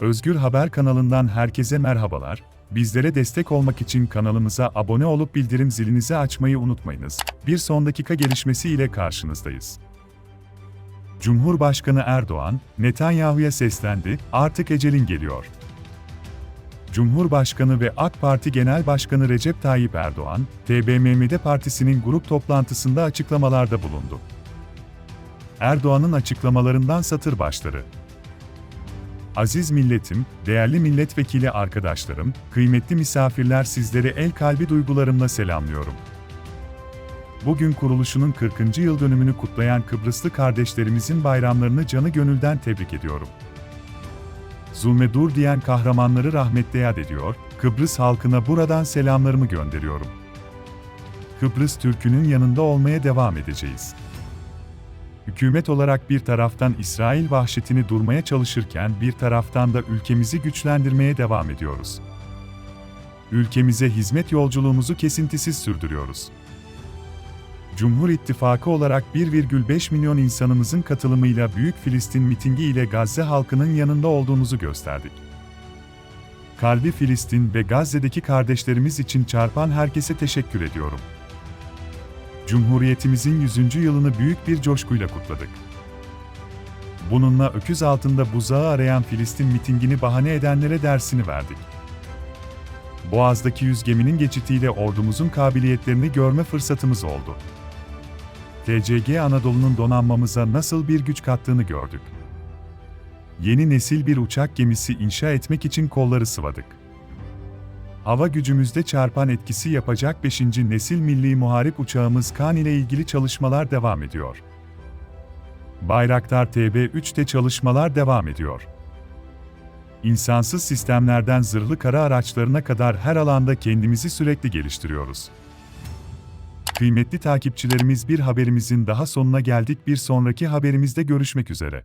Özgür Haber kanalından herkese merhabalar. Bizlere destek olmak için kanalımıza abone olup bildirim zilinizi açmayı unutmayınız. Bir son dakika gelişmesi ile karşınızdayız. Cumhurbaşkanı Erdoğan, Netanyahu'ya seslendi, artık ecelin geliyor. Cumhurbaşkanı ve AK Parti Genel Başkanı Recep Tayyip Erdoğan, TBMM'de partisinin grup toplantısında açıklamalarda bulundu. Erdoğan'ın açıklamalarından satır başları. Aziz milletim, değerli milletvekili arkadaşlarım, kıymetli misafirler sizleri el kalbi duygularımla selamlıyorum. Bugün kuruluşunun 40. yıl dönümünü kutlayan Kıbrıslı kardeşlerimizin bayramlarını canı gönülden tebrik ediyorum. Zulme dur diyen kahramanları rahmetle yad ediyor, Kıbrıs halkına buradan selamlarımı gönderiyorum. Kıbrıs Türk'ünün yanında olmaya devam edeceğiz. Hükümet olarak bir taraftan İsrail vahşetini durmaya çalışırken bir taraftan da ülkemizi güçlendirmeye devam ediyoruz. Ülkemize hizmet yolculuğumuzu kesintisiz sürdürüyoruz. Cumhur İttifakı olarak 1,5 milyon insanımızın katılımıyla Büyük Filistin mitingi ile Gazze halkının yanında olduğumuzu gösterdik. Kalbi Filistin ve Gazze'deki kardeşlerimiz için çarpan herkese teşekkür ediyorum. Cumhuriyetimizin 100. yılını büyük bir coşkuyla kutladık. Bununla öküz altında buzağı arayan Filistin mitingini bahane edenlere dersini verdik. Boğaz'daki yüz geminin geçitiyle ordumuzun kabiliyetlerini görme fırsatımız oldu. TCG Anadolu'nun donanmamıza nasıl bir güç kattığını gördük. Yeni nesil bir uçak gemisi inşa etmek için kolları sıvadık. Hava gücümüzde çarpan etkisi yapacak 5. nesil milli muharip uçağımız Kaan ile ilgili çalışmalar devam ediyor. Bayraktar TB3'te çalışmalar devam ediyor. İnsansız sistemlerden zırhlı kara araçlarına kadar her alanda kendimizi sürekli geliştiriyoruz. Kıymetli takipçilerimiz bir haberimizin daha sonuna geldik. Bir sonraki haberimizde görüşmek üzere.